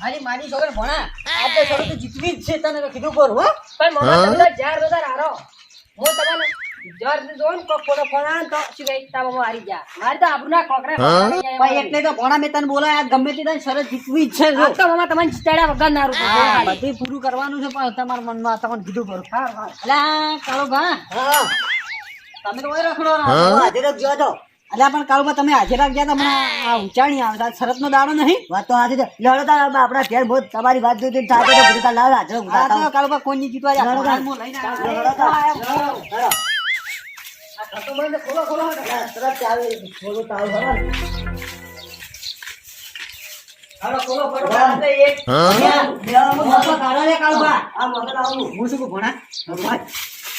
મારી મારી છોકરા ભણા આપણે છોકરી તો જીતવી જ છે તને તો કીધું કરું હો. પણ મમ્મી તમે જાર બધા તો હારો. હું તમને જાર જોઉં ને કોક કોડો ફોડા તો શું કહે? તારા મામા હારી જા મારે તો આપણું ના કોકરા ભાઈ એટલે તો ભણા મેં તને બોલાય આ ગમે તે તને શરત જીતવી જ છે જો. તો મામા તમને જીતાડ્યા વગર ના રૂપિયા બધું પૂરું કરવાનું છે પણ તમારા મનમાં તમને કીધું કરું હા, હા. અલ્યા કાળો ભા હા. તમે તો ઓય રખડો આજે જ ગયો હતો અલ્યા પણ કાળો તમે હાજર ગયા તમને મને આ ઉંચાણી આવે શરત નો દાડો નહીં વાત તો હાજર લડતા લડો આપણા ઘેર બહુ તમારી વાત જોઈ થાય તો બધું લાવ હાજર આ ઊભા તો થાવ. કાળો ભા કોઈ નહીં જીતવા જાય. લડો. હાલમાં લઈને. લડો બંધ ખોલો, ખોલો. તરત. હાલો, ખોલો. હા. તો તાવ. હું શું ભણા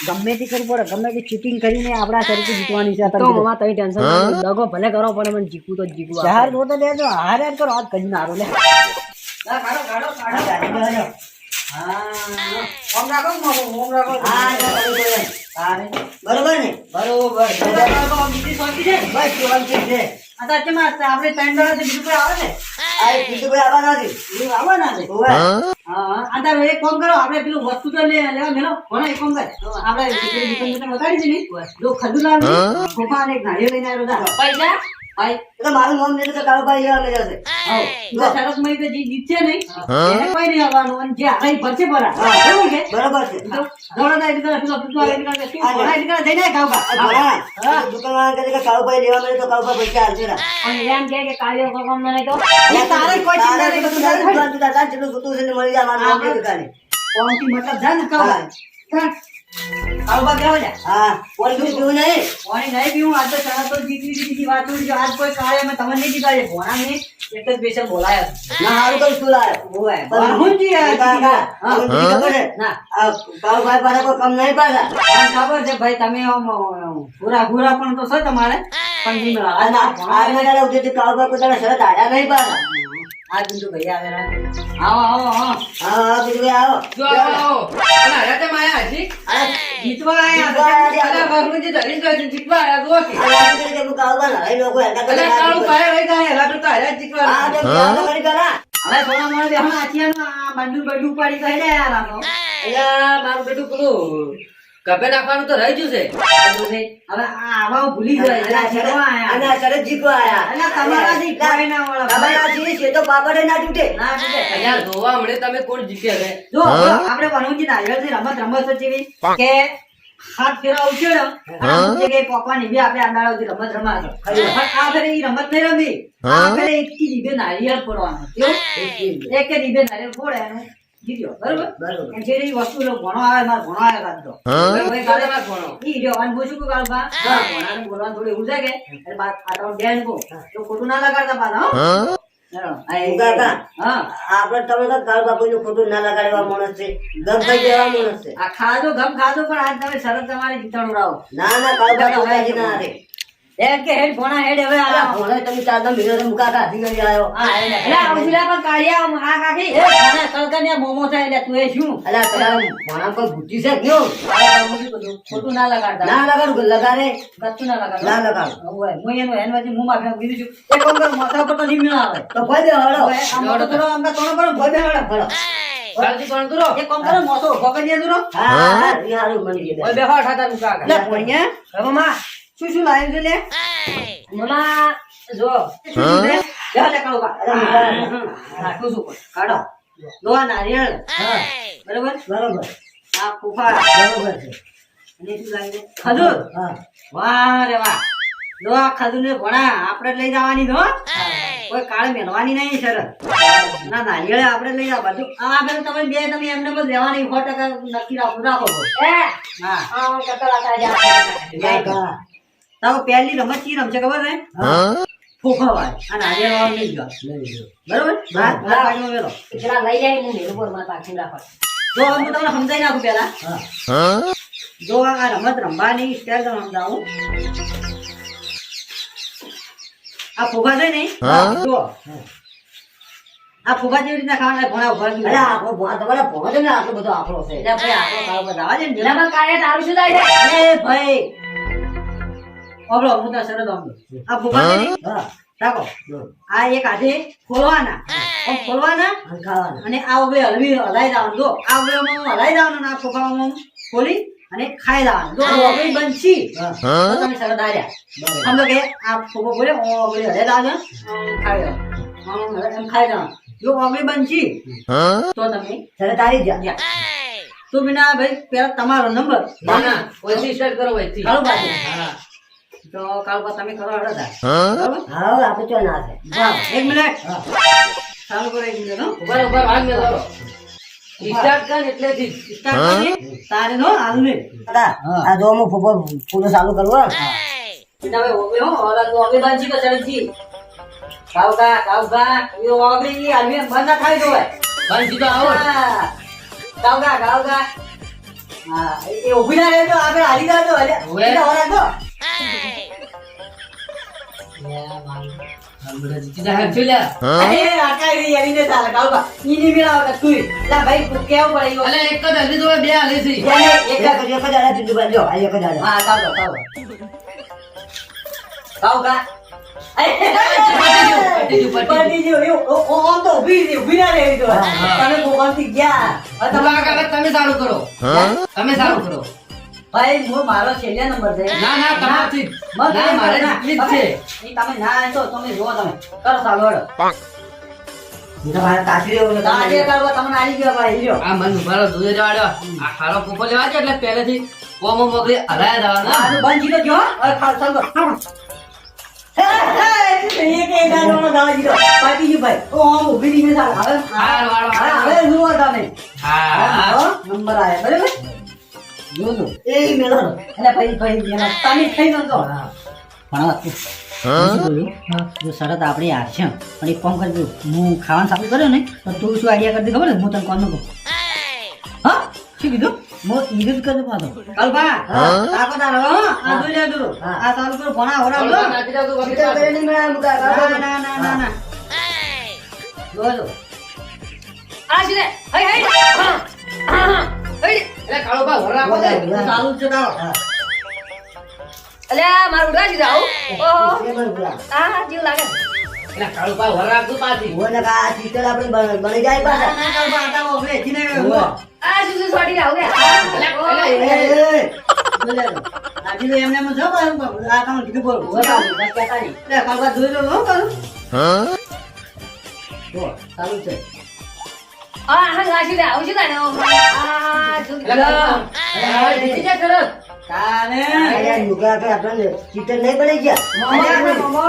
ગમે તે કરવું પડે ગમે તે ચીટિંગ કરીને આપણા તરીકે જીતવાની છે તો મમા તમે ટેન્શન દગો ભલે કરો પણ મને જીતવું તો જ હાર નો તો લેજો હાર યાર કરો આજ કઈ મારો લે. આ ગાડી બેહો. ઓમ રાખો ઓમ રાખો હા, બરોબર ને? બરોબર. બીજી શાંતિ છે બસ શાંતિ છે આ તો ચેમાં આપણે ત્રણ જણા બીજું કોઈ આવે ને બીજું કોઈ આવવા નથી. આવવાના છે? તારો એક કામ કરો આપણે પેલું વસ્તુ તો લે લેવા મેલો કોને એક કામ કરે આપણે છે ને જો લાવી સોફા અને એક નાળિયેર લઈને આવ્યો પૈસા તો મારું નામ તો કાળુભાઈ એવા જો સરસ મળી તો જે જીતશે નહીં. એને કોઈ નહીં આવવાનું. અને જે હારાઈ ભરશે ભરા બરાબર કે બરોબર છે. તો ના એટલે પેલો પેલો આવી નીકળે શું ભણા નીકળે જઈને આય ખાવ દુકાનવાળા કહે કે કાળુભાઈ લેવા મળે તો કાળુભાઈ પૈસા આપશે ના. અને એમ કહે કે કાળીઓ કોકમ નહીં તો એ તારે કોઈ ચિંતા નહીં બધું બધું તારે દુકાન જેટલું જોતું છે ને મળી દુકાને. કોણથી મતલબ કહો બા કેવો છે હા બીજું પીવું નહીં પાણી નહીં પીવું આજ તો સણા તો જીતવી જીતવી વાત હોય જો આજ કોઈ કાળે અમે તમને નહીં જીતાડે ભોણા ને એક જ સ્પેશિયલ બોલાયા ના હારું તો શું લાયો? ઓવે બાહુજી આ કાકા, હા. ખબર છે? ના આ ભાઈ પાસે કોઈ કમ નહીં પાછા. મને ખબર છે ભાઈ તમે આમ પૂરા ભૂરા ભૂરા પણ તો છો તમારે પણ મળે. આ ના- આ દાડા ઉઠીથી કાળુભાઈ કોઈ તારા શરત આડા નહીં પાછા. આ બિંદુ ભાઈ આવે. આવો આવો આવો હા, ભાઈ આવો. જો આવો અને હવે તમે હજી જીતવા આયા. અલા તો જીતવા કે. કે લોકો કરે. અલા કાળું પાયા રહી ગયા તો જીતવા આ કરી. હવે થોડા આ પાડી યાર. અલા મારું બેટું પેલું કપે નાખવાનું તો રહી ગયું છે આ હવે આવા ભૂલી ગયા અને એટલે આ શરત- અને આયા. આ શરત જીતવા આયા. અલા તમારાથી કોઈ ના વળે. તમારાથી છે તો પાપડે ના તૂટે. ના તૂટે. અહીંયા જોવા મળે તમે કોણ જીતે હવે. જો આપણે વણુજી નારિયેળની રમત રમત જેવી કે હાથ ફેરા ઉછેડો જગ્યાએ પોકવાની બી આપણે દાડાઓથી રમત રમાશે આ ફેરે ઈ રમત નહીં રમી. આ ફેરે એકી દીબે નારિયેળ ફોડવાનું. એક કે દીબે નારિયેળ એનું. જીત્યો બરોબર? બરોબર. જે વસ્તુ લો ભણો આવે મારે ભણો આવે કાં હવે કાલે તમારે ભણો. ઈ રહ્યો અને પૂછું કે કાળબા ભણાને બોલવાનું થોડું એવું છે એટલે બા આ તમારું બેન તો ખોટું ના લગાડતા પાછા હા. આપડે કાકા, તમે તો કાળ બાપુનું ખોટું ના લગાડવા માણસ છે ગમભાઈ જવા માણસ છે. આ ખાધો ગમ ખાધો પણ આજ તમે સરસ તમારી જીતાડું રાવો ના ના કાળ બાપુ ના. એમ કે હેડ ભણા હેડ હવે આ ભોળે તમે ચારધામ ભેગા થઈને મુકા કાઢી ગઈ આવ્યો. એટલે આ પર કાઢ્યા આમ કાઢી એ ભણા કલકનિયા મોમો થાય એટલે તું એ શું? અલા, ભોળા પર બુદ્ધિ છે કેવું? આ મુજી બધું ખોટું ના લગાડતા. ના લગાડું, લગાડે. ગત્તું ના લગાડતા. ના લગાડું. હવે હું એનું હેન વચ્ચે મું માફી કીધું છું એક કામ માથા પર તો નહીં મેળ આવે. તો ભાઈ હળો. હવે મોટો થોડો આમ થોડો કરો ભોય બેહાડો હળો. કાળજી કોણ કરો એક કામ કરો? મોટો ભોગડીએ દૂરો? હા, હા, હા, એ હારું બની ગયું. ઓય બેહો ઠાઠા મુકા એટલે પોણ્યા હવે મામા. શું શું લાવ્યું છે લે? મામા જો. રાખું છું. કાઢો. લો નારિયેળ. બરોબર? બરાબર. આ કુફા બરોબર છે. અને શું લાવ્યું ખજૂર. હા. વાહ રે વાહ. જો આ ખજૂર ને ભણા આપણે જ લઈ જવાની છે કોઈ કાળ મેળવાની નહીં શરત. ના નારિયેળ આપણે લઈ જાવ. બધું આ બેન તમે બે તમે એમને બસ લેવાની સો ટકા નક્કી રાખો રાખો. એ હા. કાકા. તારો પહેલી રમત ચી રમશે ખબર છે. ફૂફા આ નારિયેળ વાળો નહીં ગયો. બરોબર? હા હા બાજુમાં મેલો પેલા લઈ જાય હું મેલું પરમાં પાછી રાખો. જો હું તમને સમજાઈ નાખું પેલા જો આ રમત રમવાની તમને સમજાવું. આ ફુગા છે ને? જો આ ફુગા જેવી રીતના ખાવાના ભણા ઊભા અરે, આપણો ને આટલો બધો આંકડો છે. એટલે છે ને પેલા તારું શું થાય છે અરે ભાઈ ઓબળો હું તો સરસ આ ફુગા હા. રાખો. આ એક હાથે ખોલવાના. ખોલવાના ખાવાના. અને આ ઓગળી હલવી હલાઈ દેવાનું. જો આ હલાઈ દેવાનું આ ખોખામાં ખોલી અને ખાઈ દેવાનું. જો આ ઓગળી બનશી. હા. તમે સરસ દાર્યા સમજો કે આ ખોખો બોલે ઓગળી હલાઈ દેવાનું ખાઈ દેવાનું. એમ ખાઈ દેવાનું. જો ઓગળી બનશી. તો તમે તરત આવી જા. તો વિના ભાઈ પેલા તમારો નંબર. ના ના. વહીથી કરો બાજુ હા. તો કાળુ બા તમે કરો. બરાબર હા આપણે ચો ના થાય એક મિનિટ હા. ચાલુ કરો એક મિનિટ હો. ઉપર ઉપર હાથ મેળવો સ્ટાર્ટ કર એટલેથી જ. સ્ટાર્ટ કરીએ? તારે નો હાલ ને દાદા આ જો હું ફૂફો ફૂલો ચાલુ કરું હો. એટલે હવે ઓવે હો, ઓલા નો ઓવે બાંધી કે ચડજી. કાવકા, કાવકા, એ ઓગળી ઈ હાલવી એમ બંધ તો આવો હા. કાવકા, કાવકા. હા, એ- ઊભી ના રહેજો, આગળ હાલી જાજો, એટલે ભાઈ, તું તમે સારું કરો તમે સારું કરો ભાઈ હું મારો છેલ્લા નંબર છે. ના ના તમારથી. બસ, ના મારે ના, જ છે. ઈ તમે ના આવો તો તમે જો તમે. કરો ચાલો હડો રહ્યો એટલે તમને- કરવા તમને આવી ગયો ભાઈ લ્યો. આ મન ઉભારો દૂધ આ ખારો લેવા છે એટલે પહેલેથી કોમો મોકલી હલાયા આ જવાના બંધ કીધો જો, હો? હવે ખાવ, ચાલો, ખાવ. હે, હે, એક એક આનો દાવા દીધો. પાટી ગયું ઊભી રહીને ચાલો. નંબર આવ્યો બરાબર? જોજો. એ મેલો એટલે ભાઈ ભાઈ એમાં તમે થઈ હા. પણ? જો શરત આપણી હાર છે. પણ એક કામ કરજો હું ખાવાનું ચાલુ કર્યો ને તો તું શું આઈડિયા કરતી ખબર હું તને કોણ કહું. હા? શું કીધું? હું ઈદ કરજો પાછો. કલ્પા તાકો તારો હો. આ જોઈ લે તું હા. આ ચાલુ કરો ભણા હોરા લો. મેળા ના? ના ના ના જોજો આ છે હઈ હા હા હા. હઈ એટલે કાળો બા વર રાખો. હા. ચાલુ છે તારો હા. મારું ઉડા આવું ઓહો. હા જીવ લાગે. એટલે કાળો બા વર રાખજો પાછી. હું કા આ ચિકન બની જાય ના ના કલ્પા આ તારો ઓગળે જીને આ શું શું છોડી રાવ કે એટલે એટલે એ, એ, જોઈ લે આ કીધું એમને એમ જો આ તમને કીધું બોલ. બસ કહેતા નહીં. એટલે કલ્પા જોઈ લો હો પાછું જો ચાલુ છે. આ હા લાગી દે આવું છે ને આ હા, જીતી જા તરત. તાને આ યાર મૂકા આપણને ચિકન નહીં ગયા મોમો.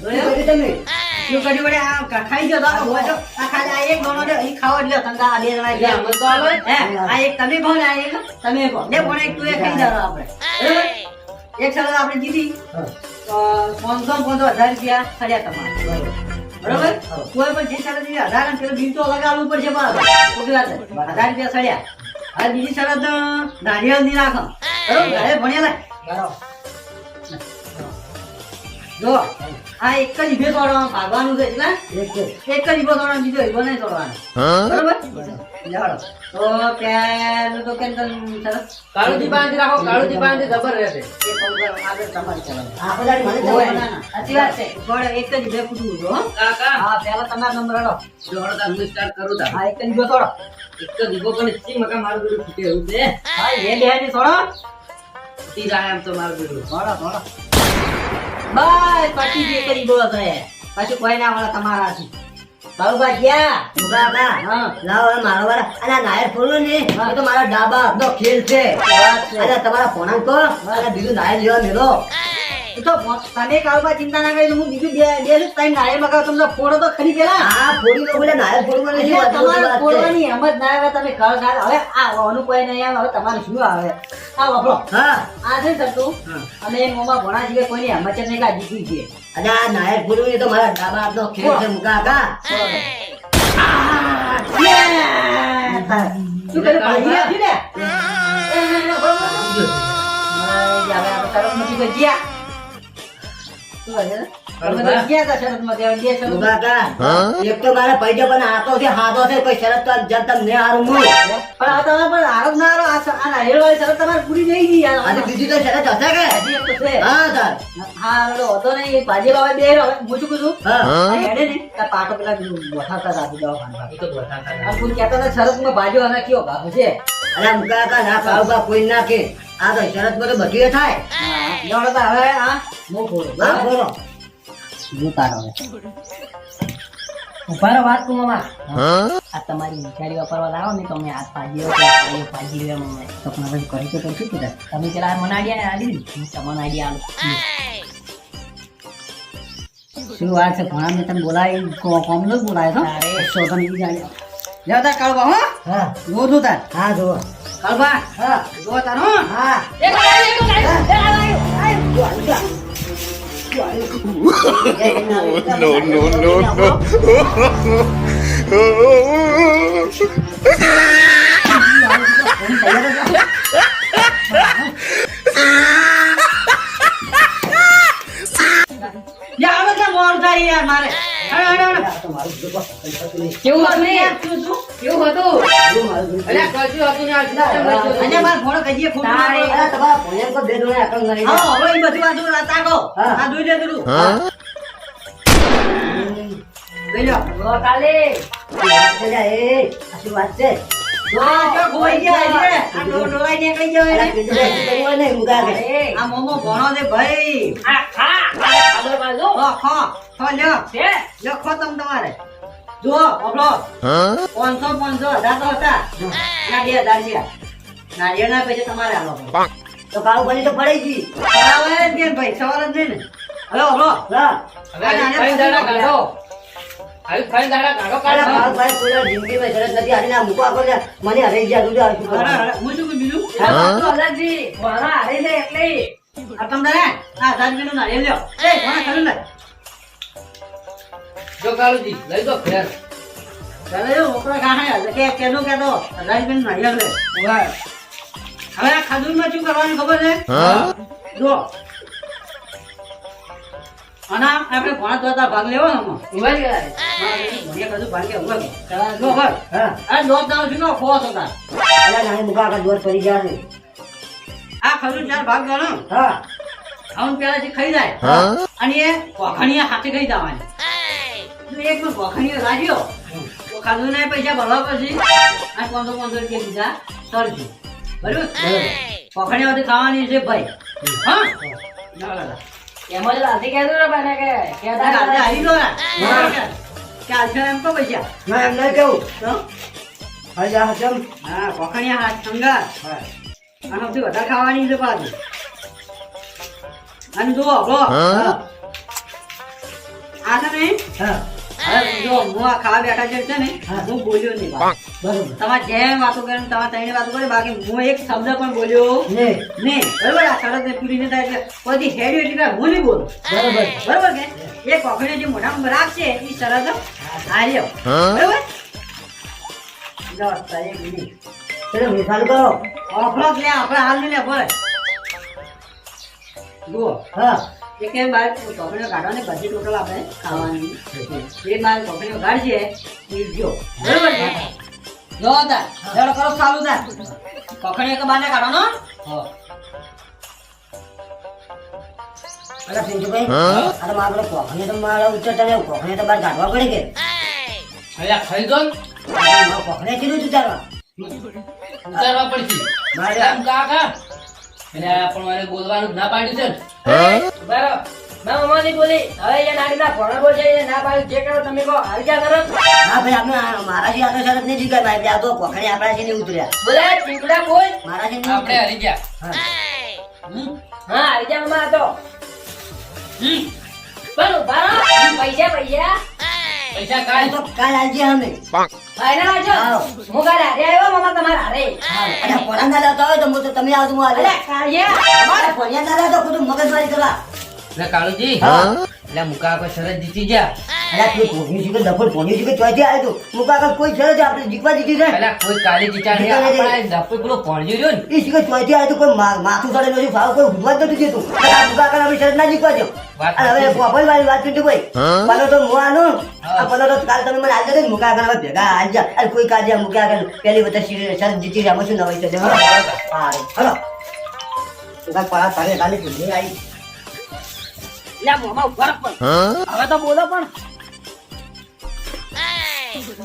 તમે શું કર્યું? આ ખાઈ ગયો તો આ ખાલી આ એક લ્યો, ઈ ખાવો લ્યો. તને આ બે જણા ગયા. તો હે, આ એક તમે કહો આ એક તમે કહો. લે પણ એક તું એક ખાઈ જાઓ આપણે. એક સરસ આપણે જીતી. તો પાંચસો ને પાંચસો હજાર રૂપિયા થયા તમારે બરોબર? કોઈ પણ જે શરત હજાર અને પેલું બિલ તો લગાડવું પડશે બરાબર. ખોટી વાત છે. હજાર રૂપિયા સડ્યા. હવે બીજી શરત નારિયેળની રાખો. બરોબર? ઘરે ભણ્યા બરાબર. જો આ એક જ ઈભે તોડવાનું ભાગવાનું છે એટલે? એક છે. એક જ ઈભો તોડવાનું બીજો ઈભો નહીં તોડવાનો. બરોબર. તો પેલું તો કેમ સરસ? કાળુજી રાખો કાળુજી જબર રહેશે. સાચી વાત છે. પણ એક જ હા. પેલા તમારો નંબર હડો જોડો હું સ્ટાર્ટ કરું તા હા એક જ ઈભો થોડો. એક તો દીવો પણ ઇચ્છી મકા મારું બેડું ફૂટે એવું છે. હા એ ફૂટી જાય એમ તો મારું બેડું તોડો તોડો બસ પછી જે કરી બોલો તો. પછી કોઈ ના વળે તમારા હાથથી. બાબુભા ગયા મૂકા કા. હા. લાવો હવે મારો વાળા. અને આ નાયર ફોડવું ને, હા. એ તો બીજું નાયર લેવા. એ તો તમે ચિંતા ના કરી હું બીજું બે બે ટાઈમ નાળિયેર મગાવો તમને ફોડો તો ખરી પેલા. ફોડી બોલે નાયર ફોડવું નથી, તમારે ના આવે તમે ઘર હવે આ કોઈ નહીં આવે હવે તમારે શું આવે? આ વાપરો હા. આ છે સરતું. અને મોમાં ભણા જીવે કોઈની હેમત નહીં કાઢી દીધી છે અને આ નાયર ફોડવું તો મારા ડાબા હાથનો ખેલ છે મૂકા કા. શું ભાગી ને? હવે આપણે તો ગયા. શું કરે એક તો મારા પણ છે હાથો છે કોઈ શરત તો હારું હું પણ આ તમે પણ હારો ના હારો. આ સ- આ શરત તમારે પૂરી થઈ ગઈ યાર. આજે બીજી તો શરત હશે કે? હજી એક છે. હા તાર. હા ઓલો હતો ને એ બાબા બે હું શું કહું હા. આ ને. પાટો પેલા વઠાવતા હતા આપી દવાખાના. તો બતાતા આ કોઈ કહેતો ને શરતમાં બાજુ અને કયો ભાગ છે અરે મુકા કા ના ખાવ કોઈ ના કે. આ તો શરત પર બધી થાય. હા, હવે આ હું ખોલું. હા બોલો હું તારો હવે. ઊભા વાત તું મામા આ તમારી વિચારી વાપરવા લાવો ને તમે આ પાજી રહ્યો તો પાજી પાજી રહ્યો મને તો પણ હવે કરી તો કરશું કે તમે પેલા મને આઈડિયા આલી દીધી હું તમને આઈડિયા આલું શું વાત છે ભણા મેં તમે બોલાવી કો- કોમનો જ બોલાવ્યો? અરે. સો તાર હો? હા જો જો તાર. હા જો કાળુબા, હા જો તાર, હો? હા એક આવ્યો એક આવ્યો એક આવ્યો no, no, no, no. Dạ યા, હવે તો યાર મારે. મારું. કેવું હતું? કેવું હતું મારું. અને મારે ભણો કહીએ. બોલો. અરે તમારા ભણ્યા તો બે જોડે અકલ નહીં હા, હવે ઈ બધી વાતો તાકો. આ જોઈ લે પેલું. જોઈ કાલે એ શું વાત છે જો, જો ખોવાઈ ગયા છે. આ ડો- ડોલાઈ નીકળી ગયો અરે એને. કીધું તો શું કર્યું હોય ને મુકા કે અરે આ મોમો ભણો છે ભાઈ. આ ખા આ ખબર પાડો ખો, ખો, ખો, લ્યો. છે? લ્યો, ખો તમ તમારે. જો અભડો પાંચસો પાંચસો હજાર તો હતા. ના બે હજાર છે. નારિયેળના પૈસા તમારે આલો તો કાળું બની તો પડી ગઈ. બરાબર ભાઈ સવાર જ નહીં ને. હવે દાડા કાઢો આવી ખાઈને દાડા કાઢો કાઢો. મારો ભાઈ કોઈ વાર જિંદગીમાં શરત નથી. આને ના મૂકો પડે મને હરે ગયા દુજો આ શું અરે, અરે, હું શું બીજું? અલગજી ભણા હારે છે એટલે આ તમને આ હજાર ના લ્યો. એ કોને ખરું ને જો કાળુજી લઈ દો ઘેર. ચાલે જો મોકળો કાહે કે કેનો કેતો હજાર ના નારિયેળ લે. હવે આ ખાધુનમાં શું કરવાનું ખબર છે? જો અને આપણે ભણા ધોતા ભાગ લેવો ને આમાં. ઊભા જ કરાય ભણ્યા ખાધું ભાગ લેવો ઊભા. જો ભાઈ હા. આ દોત દાવ છું નો ખોસ હતા અલા નાની મૂકા આગળ દોર પડી ગયા છે. આ ખરું ચાર ભાગ ગણો હા. આવું પેલાથી ખાઈ જાય. અને એ કોખણીયા હાથે ખાઈ જવાની. જો એક માં કોખણીયો લાગ્યો તો ખાધું ના પૈસા ભરવા પછી આ પાંચસો પાંચસો રૂપિયા બીજા સરજી બરાબર? કોખણીયાથી ખાવાની છે ભાઈ. હા? ના ના. એમાં જ લાથી કહેતો ને બને કે કહેતા. આવી ગયો કે આજે એમ કહો પૈસા ના એમ નહીં કેવું તો? જા હચમ હા કોખણીયા હાથ સંગાર આનાથી વધારે ખાવાની છે પાછું. અને જુઓ હા. આ છે નહીં? હા. જો હું આ ખાવા બેઠા છે છે ને હું બોલ્યો નહીં બરોબર. તમારે જેમ વાતો કરે તમારે ત્રણે વાતો કરે બાકી હું એક શબ્દ પણ બોલ્યો. નહીં બરોબર આ શરત ને પૂરી નહીં થાય એટલે પછી હેડ્યું એટલે હું નહીં બોલું. બરોબર. બરોબર કે? એ કોકડીઓ જે મોઢામાં રાખશે એ શરત હાર્યો. બરોબર? જો એક મિનિટ. ચલો મીઠાનું કરો ઓફરો લે આપણે હાલ નહીં લે જુઓ. હા. એક એમ બાર કોકડીઓ કાઢવાની બધી ટોટલ આપણે ખાવાની. એ બાર કોફીનો કાઢશે એ જો. બરોબર છે? જો તા લેવડો કરો ચાલુ તાર. કોફીનો તો બાને કાઢવાનો? હા. અલા અરે મારે તો મારા ઉચ્ચર તમે કોખને તો બહાર કાઢવા પડે કે. અલ્યા ખાઈ દો ને. કીધું તું ઉતારવા પડશે. મારે કાકા પણ મારે બોલવાનું ના પાડ્યું છે ને. બરાબર મેં મમ્માની બોલી. હવે એ નાડીના ભણા બોલ છે ના પાડી. જે કરો તમે કહો. હાલ ક્યાં કરો. હા ભાઈ આપણે આ- મારાથી આ શરત નહીં જીગાય ભાઈ. આ તો કોખણે આપણા છે નહીં ઉતર્યા. બોલે ટીકડા બોલ. આપણે. ગયા. હા. હમ? હા મમ્મા? પણ ઊભા પૈસા પૈસા. પૈસા આ તો કાલ આલજે અમે. ફાઈનલ આવજો. હું કાલે હારે આવ્યો મમ્મા તમારા હારે. અને પોણા લાવતા હોય તો હું તો તમે આવજો હું અલે આજે કાળિયા અરે પોણિયા ના લાવતો ખોટું મગજમારી કરવા. એટલે કાળુજી. એટલે મુકા કોઈ શરત જીતી ગયા. અલા તું દફોડ ચોથી આવ્યો કોઈ આપણે જીતવા દીધી છે પેલા કોઈ કાલી જીતા નહીં. આપણા ધપ્પે પેલો ભણ્યો રહ્યો ને? ચોથી આવ્યો કોઈ માથું નથી ભાવ કોઈ જ નથી આપણે શરત ના જીતવા દો વાત હવે પોપલ વાળી વાત કરી ભાઈ પલો તો હું આનું આ પલો તો કાલ તમે મને આજે મુકા કરવા હવે ભેગા આલજા અને કોઈ કાજે મુકા આગળ પેલી વખત શરત જીતી રહ્યા શું નવાઈ છે હા. હલો. તારે આવી. લે મોમાં પણ. હવે તો બોલો પણ.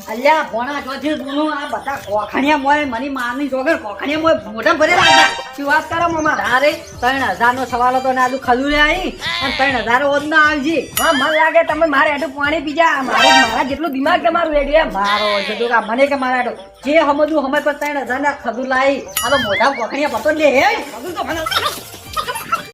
અલ્યા ભોણા ચોથી જૂનું આ બધા કોખણિયા મોય મની માની જોગર કોખણિયા મોય મોઢા ભરે હતા શું વાત કરો મામા? તારે ત્રણ હજાર નો સવાલ હતો ને આજુ ખલુરે આવી અને ત્રણ હજાર ઓજ ના આવજે. હા મને લાગે તમે મારે હેઠું પાણી પીજા. મારે મારા જેટલું દિમાગ તમારું રેડ્યું મારો છે તો મને કે મારા હેઠું જે સમજવું સમજ પર ત્રણ હજાર ના ખદુ લાવી આ તો મોઢા કોખણિયા પતો લે હે. બધું તો મને